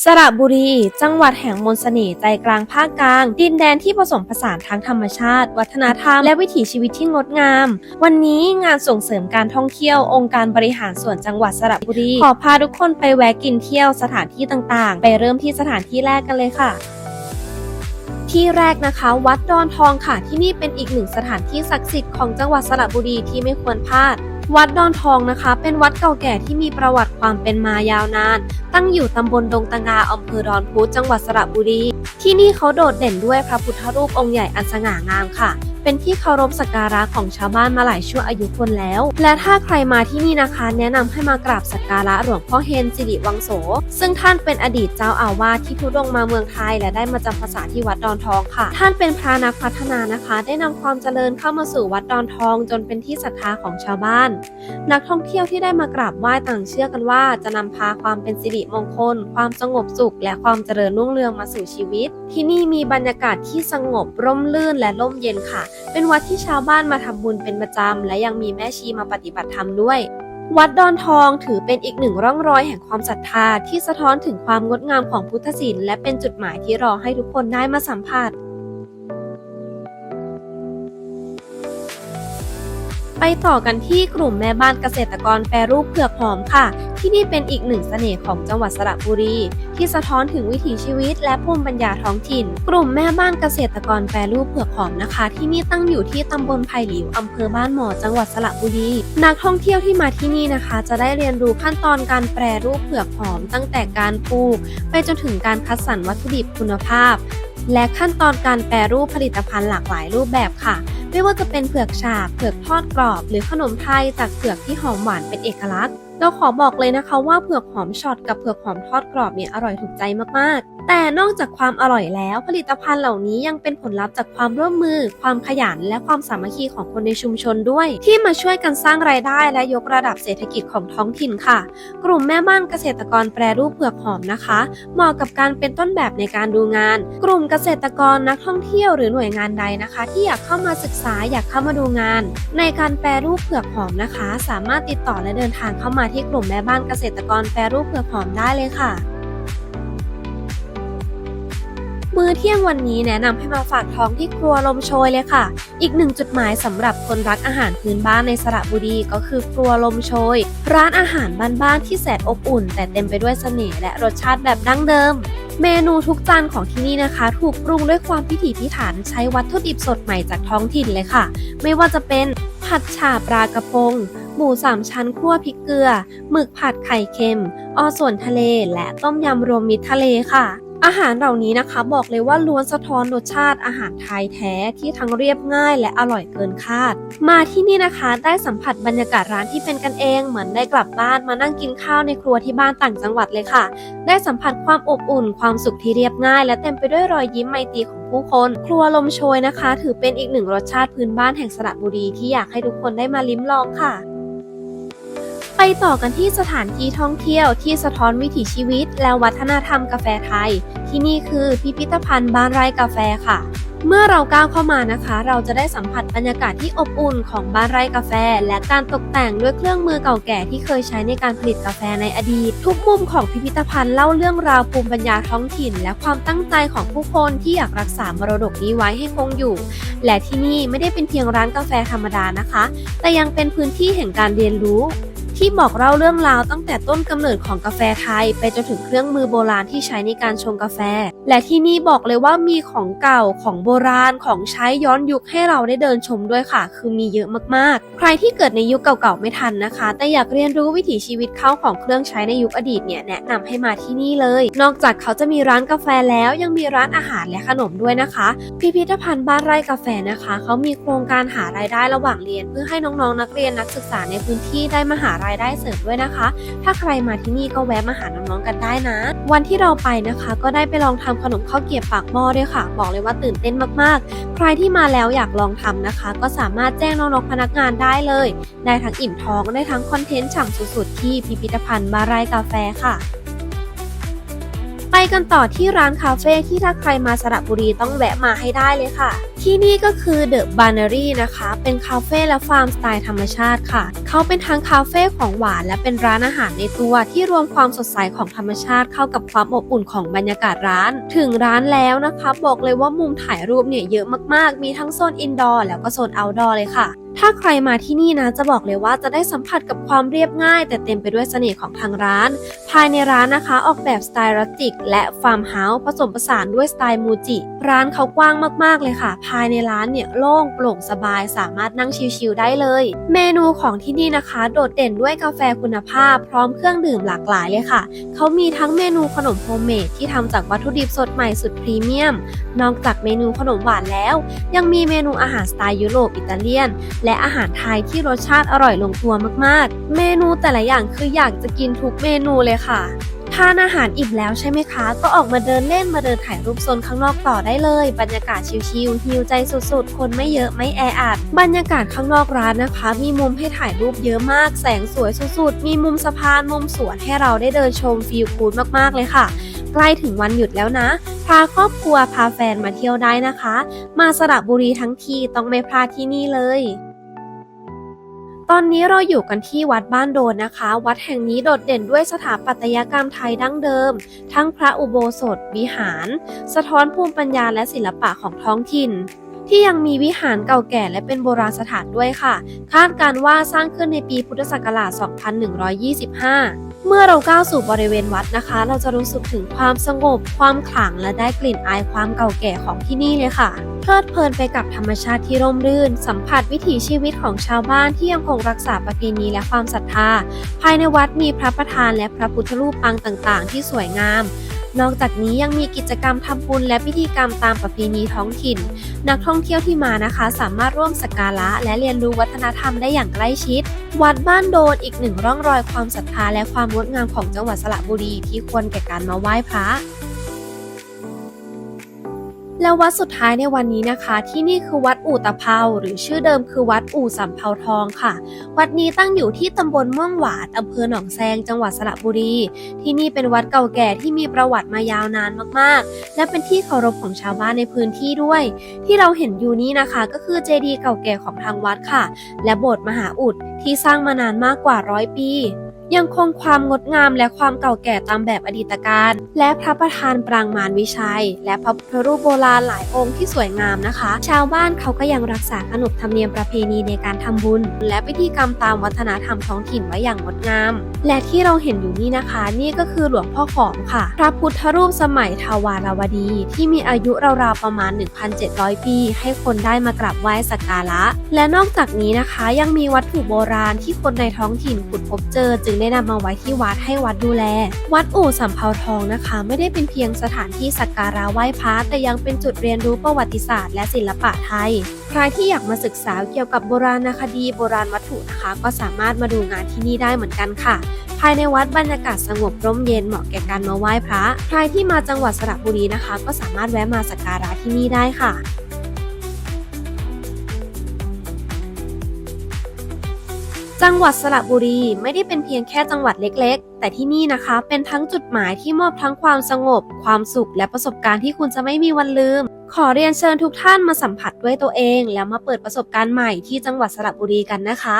สระบุรี จังหวัดแห่งมนต์เสน่ห์ใจกลางภาคกลาง ดินแดนที่ผสมผสานทั้งธรรมชาติ วัฒนธรรม และวิถีชีวิตที่งดงาม วันนี้งานส่งเสริมการท่องเที่ยว องค์การบริหารส่วนจังหวัดสระบุรี ขอพาทุกคนไปแวะกินเที่ยวสถานที่ต่างๆ ไปเริ่มที่สถานที่แรกกันเลยค่ะที่แรกนะคะ วัดดอนทองค่ะที่นี่เป็นอีกหนึ่งสถานที่ศักดิ์สิทธิ์ของจังหวัดสระบุรีที่ไม่ควรพลาด วัดดอนทองนะคะ เป็นวัดเก่าแก่ที่มีประวัติความเป็นมายาวนาน ตั้งอยู่ตำบลดงตะงาอำเภอดอนพุธจังหวัดสระบุรี ที่นี่เขาโดดเด่นด้วยพระพุทธรูปองค์ใหญ่อันสง่างามค่ะ เป็นที่เคารพสักการะของชาวบ้านมาหลายชั่วอายุคนแล้ว และถ้าใครมาที่นี่นะคะ แนะนำให้มากราบสักการะหลวงพ่อเฮนสิริวังโส ซึ่งท่านเป็นอดีตเจ้าอาวาสที่ทุดงมาเมืองไทย และได้มาจำพรรษาที่วัดดอนทองค่ะ ท่านเป็นพระนักพัฒนานะคะ ได้นำความเจริญเข้ามาสู่วัดดอนทอง จนเป็นที่ศรัทธาของชาวบ้าน นักท่องเที่ยวที่ได้มากราบไหว้ต่างเชื่อกันว่า จะนำพาความเป็นสิริมงคล ความสงบสุข และความเจริญรุ่งเรืองมาสู่ชีวิตที่นี่มีบรรยากาศที่สงบร่มรื่นและร่มเย็นค่ะ เป็นวัดที่ชาวบ้านมาทำบุญเป็นประจำและยังมีแม่ชีมาปฏิบัติธรรมด้วย วัดดอนทองถือเป็นอีกหนึ่งร่องรอยแห่งความศรัทธาที่สะท้อนถึงความงดงามของพุทธศิลป์และเป็นจุดหมายที่รอให้ทุกคนได้มาสัมผัสไปต่อกันที่กลุ่มแม่บ้านเกษตรกรแปรรูปเผือกหอมค่ะ ที่นี่เป็นอีกหนึ่งเสน่ห์ของจังหวัดสระบุรีที่สะท้อนถึงวิถีชีวิต และภูมิปัญญาท้องถิ่น กลุ่มแม่บ้านเกษตรกรแปรรูปเผือกหอมนะคะ ที่นี่ตั้งอยู่ที่ตำบลไผ่หลิวอำเภอบ้านหมอจังหวัดสระบุรีนักท่องเที่ยวที่มาที่นี่นะคะ จะได้เรียนรู้ขั้นตอนการแปรรูปเผือกหอม ตั้งแต่การปลูก ไปจนถึงการคัดสรรวัตถุดิบคุณภาพ และขั้นตอนการแปรรูปผลิตภัณฑ์หลากหลายรูปแบบค่ะไม่ว่าจะเป็นเผือกฉาบ เผือกทอดกรอบ หรือขนมไทยจากเผือกที่หอมหวานเป็นเอกลักษณ์ เราขอบอกเลยนะคะว่าเผือกหอมช็อตกับเผือกหอมทอดกรอบเนี่ยอร่อยถูกใจมากๆ แต่นอกจากความอร่อยแล้ว ผลิตภัณฑ์เหล่านี้ยังเป็นผลลัพธ์จากความร่วมมือ ความขยัน และความสามัคคีของคนในชุมชนด้วย ที่มาช่วยกันสร้างรายได้และยกระดับเศรษฐกิจของท้องถิ่นค่ะ กลุ่มแม่บ้านเกษตรกรแปรรูปเผือกหอมนะคะ เหมาะกับการเป็นต้นแบบในการดูงาน กลุ่มเกษตรกรนักท่องเที่ยวหรือหน่วยงานใดนะคะ ที่อยากเข้ามาศึกษาอยากเข้ามาดูงาน ในการแปรรูปเผือกหอมนะคะ สามารถติดต่อและเดินทางเข้ามาที่กลุ่มแม่บ้านเกษตรกรแปรรูปเผือกหอมได้เลยค่ะ มื้อเที่ยงวันนี้แนะนำให้มาฝากท้องที่ครัวลมโชยเลยค่ะ อีกหนึ่งจุดหมายสำหรับคนรักอาหารพื้นบ้านในสระบุรีก็คือครัวลมโชย ร้านอาหารบ้านๆที่แสนอบอุ่น แต่เต็มไปด้วยเสน่ห์และรสชาติแบบดั้งเดิมเมนูทุกจานของที่นี่นะคะ ถูกปรุงด้วยความพิถีพิถันใช้วัตถุดิบสดใหม่จากท้องถิ่นเลยค่ะ ไม่ว่าจะเป็นผัดฉ่าปลากระพง หมูสามชั้นคั่วพริกเกลือ หมึกผัดไข่เค็ม ออส่วนทะเล และต้มยำรวมมิตรทะเลค่ะอาหารเหล่านี้นะคะบอกเลยว่าล้วนสะท้อนรสชาติอาหารไทยแท้ที่ทั้งเรียบง่ายและอร่อยเกินคาด มาที่นี่นะคะได้สัมผัสบรรยากาศร้านที่เป็นกันเอง เหมือนได้กลับบ้านมานั่งกินข้าวในครัวที่บ้านต่างจังหวัดเลยค่ะ ได้สัมผัสความอบอุ่น ความสุขที่เรียบง่าย และเต็มไปด้วยรอยยิ้มไมตรีของผู้คน ครัวลมโชยนะคะ ถือเป็นอีกหนึ่งรสชาติพื้นบ้านแห่งสระบุรีที่อยากให้ทุกคนได้มาลิ้มลองค่ะ ไปต่อกันที่สถานที่ท่องเที่ยวที่สะท้อนวิถีชีวิต และวัฒนธรรมกาแฟไทย ที่นี่คือพิพิธภัณฑ์บ้านไร่กาแฟค่ะ เมื่อเราก้าวเข้ามานะคะ เราจะได้สัมผัสบรรยากาศที่อบอุ่นของบ้านไร่กาแฟ และการตกแต่งด้วยเครื่องมือเก่าแก่ที่เคยใช้ในการผลิตกาแฟในอดีต ทุกมุมของพิพิธภัณฑ์เล่าเรื่องราวภูมิปัญญาท้องถิ่น และความตั้งใจของผู้คนที่อยากรักษามรดกนี้ไว้ให้คงอยู่ และที่นี่ไม่ได้เป็นเพียงร้านกาแฟธรรมดานะคะ แต่ยังเป็นพื้นที่แห่งการเรียนรู้ ที่บอกเล่าเรื่องราวตั้งแต่ต้นกำเนิดของกาแฟไทย ไปจนถึงเครื่องมือโบราณที่ใช้ในการชงกาแฟ และที่นี่บอกเลยว่ามีของเก่าของโบราณของใช้ย้อนยุคให้เราได้เดินชมด้วยค่ะ คือมีเยอะมากๆ ใครที่เกิดในยุคเก่าๆไม่ทันนะคะ แต่อยากเรียนรู้วิถีชีวิตเข้าของเครื่องใช้ในยุคอดีตเนี่ยแนะนำให้มาที่นี่เลย นอกจากเขาจะมีร้านกาแฟแล้วยังมีร้านอาหารและขนมด้วยนะคะ พิพิธภัณฑ์บ้านไร่กาแฟนะคะ เขามีโครงการหารายได้ระหว่างเรียน เพื่อให้น้องๆนักเรียนนักศึกษาในพื้นที่ได้มาหารายได้เสริมด้วยนะคะ ถ้าใครมาที่นี่ก็แวะมาหาน้องๆกันได้นะ วันที่เราไปนะคะ ก็ได้ไปลองทำขนมข้าวเกี๊ยวปากหม้อด้วยค่ะ บอกเลยว่าตื่นเต้นมากๆ ใครที่มาแล้วอยากลองทำนะคะ ก็สามารถแจ้งน้องๆพนักงานได้เลย ได้ทั้งอิ่มท้องได้ทั้งคอนเทนต์ฉ่ำสุดๆที่พิพิธภัณฑ์บารายกาแฟค่ะ กันต่อที่ร้านคาเฟ่ที่ถ้าใครมาสระบุรีต้องแวะมาให้ได้เลยค่ะ ที่นี่ก็คือเดอะบานารีนะคะ เป็นคาเฟ่และฟาร์มสไตล์ธรรมชาติค่ะ เขาเป็นทั้งคาเฟ่ของหวานและเป็นร้านอาหารในตัวที่รวมความสดใสของธรรมชาติเข้ากับความอบอุ่นของบรรยากาศร้าน ถึงร้านแล้วนะคะ บอกเลยว่ามุมถ่ายรูปเนี่ยเยอะมากๆ มีทั้งโซนอินดอร์แล้วก็โซนเอาท์ดอร์เลยค่ะ ถ้าใครมาที่นี่นะจะบอกเลยว่าจะได้สัมผัสกับความเรียบง่าย แต่เต็มไปด้วยเสน่ห์ของทางร้าน ภายในร้านนะคะออกแบบสไตล์รัสติก และฟาร์มเฮาส์ผสมผสานด้วยสไตล์มูจิ ร้านเขากว้างมากๆเลยค่ะ ภายในร้านเนี่ยโล่งโปร่งสบายสามารถนั่งชิลๆได้เลย เมนูของที่นี่นะคะ โดดเด่นด้วยกาแฟคุณภาพ พร้อมเครื่องดื่มหลากหลายเลยค่ะ เขามีทั้งเมนูขนมโฮมเมดที่ทำจากวัตถุดิบสดใหม่สุดพรีเมียม นอกจากเมนูขนมหวานแล้ว ยังมีเมนูอาหารสไตล์ยุโรปอิตาเลียนและอาหารไทยที่รสชาติอร่อยลงตัวมากๆ เมนูแต่ละอย่างคืออยากจะกินทุกเมนูเลยค่ะ ทานอาหารอิ่มแล้วใช่ไหมคะ ก็ออกมาเดินเล่นมาเดินถ่ายรูปโซนข้างนอกต่อได้เลย บรรยากาศชิลๆฮิวใจสุดๆ คนไม่เยอะไม่แออัด บรรยากาศข้างนอกร้านนะคะ มีมุมให้ถ่ายรูปเยอะมาก แสงสวยสุดๆ มีมุมสะพานมุมสวนให้เราได้เดินชมฟิลกูดมากๆเลยค่ะใกล้ถึงวันหยุดแล้วนะ พาครอบครัวพาแฟนมาเที่ยวได้นะคะ มาสระบุรีทั้งทีต้องไม่พลาดที่นี่เลย ตอนนี้เราอยู่กันที่วัดบ้านโดนนะคะ วัดแห่งนี้โดดเด่นด้วยสถาปัตยกรรมไทยดั้งเดิม ทั้งพระอุโบสถวิหาร สะท้อนภูมิปัญญาและศิลปะของท้องถิ่น ที่ยังมีวิหารเก่าแก่และเป็นโบราณสถานด้วยค่ะ คาดการว่าสร้างขึ้นในปีพุทธศักราช 2125 เมื่อเราก้าวสู่บริเวณวัดนะคะ เราจะรู้สึกถึงความสงบ ความขลังและได้กลิ่นอายความเก่าแก่ของที่นี่เลยค่ะ เพลิดเพลินไปกับธรรมชาติที่ร่มรื่น สัมผัสวิถีชีวิตของชาวบ้านที่ยังคงรักษาประเพณีและความศรัทธา ภายในวัดมีพระประธานและพระพุทธรูปปางต่าง ๆ ที่สวยงาม นอกจากนี้ยังมีกิจกรรมทำบุญและพิธีกรรมตามประเพณีท้องถิ่น นักท่องเที่ยวที่มานะคะ สามารถร่วมสักการะและเรียนรู้วัฒนธรรมได้อย่างใกล้ชิด วัดบ้านโดนอีกหนึ่งร่องรอยความศรัทธาและความงดงามของจังหวัดสระบุรีที่ควรแก่การมาไหว้พระ แล้ววัดสุดท้ายในวันนี้นะคะ ที่นี่คือวัดอู่ตะเภาหรือชื่อเดิมคือวัดอู่สำเภาทองค่ะ วัดนี้ตั้งอยู่ที่ตำบลม่วงหวานอำเภอหนองแซงจังหวัดสระบุรี ที่นี่เป็นวัดเก่าแก่ที่มีประวัติมายาวนานมากๆ และเป็นที่เคารพของชาวบ้านในพื้นที่ด้วย ที่เราเห็นอยู่นี้นะคะก็คือเจดีย์เก่าแก่ของทางวัดค่ะ และโบสถ์มหาอุดที่สร้างมานานมากกว่าร้อยปี ยังคงความงดงามและความเก่าแก่ตามแบบอดีตการ และพระประธานปรางมารวิชัย และพระพุทธรูปโบราณหลายองค์ที่สวยงามนะคะ ชาวบ้านเขาก็ยังรักษาขนบธรรมเนียมประเพณีในการทำบุญ และพิธีกรรมตามวัฒนธรรมท้องถิ่นไว้อย่างงดงาม และที่เราเห็นอยู่นี่นะคะ นี่ก็คือหลวงพ่อขอมค่ะ พระพุทธรูปสมัยทวารวดี ที่มีอายุราวๆประมาณ 1,700 ปี ให้คนได้มากราบไหว้สักการะ และนอกจากนี้นะคะ ยังมีวัตถุโบราณที่คนในท้องถิ่นขุดพบเจอจึงได้นำมาไว้ที่วัดให้วัดดูแล วัดอู่สำเภาทองนะคะ ไม่ได้เป็นเพียงสถานที่สักการะไหว้พระแต่ยังเป็นจุดเรียนรู้ประวัติศาสตร์และศิลปะไทย ใครที่อยากมาศึกษาเกี่ยวกับโบราณคดีโบราณวัตถุนะคะ ก็สามารถมาดูงานที่นี่ได้เหมือนกันค่ะภายในวัดบรรยากาศสงบร่มเย็นเหมาะแก่การมาไหว้พระ ใครที่มาจังหวัดสระบุรีนะคะ ก็สามารถแวะมาสักการะที่นี่ได้ค่ะ จังหวัดสระบุรีไม่ได้เป็นเพียงแค่จังหวัดเล็กๆ แต่ที่นี่นะคะ เป็นทั้งจุดหมายที่มอบทั้งความสงบ ความสุข และประสบการณ์ที่คุณจะไม่มีวันลืม ขอเรียนเชิญทุกท่านมาสัมผัสด้วยตัวเอง แล้วมาเปิดประสบการณ์ใหม่ที่จังหวัดสระบุรีกันนะคะ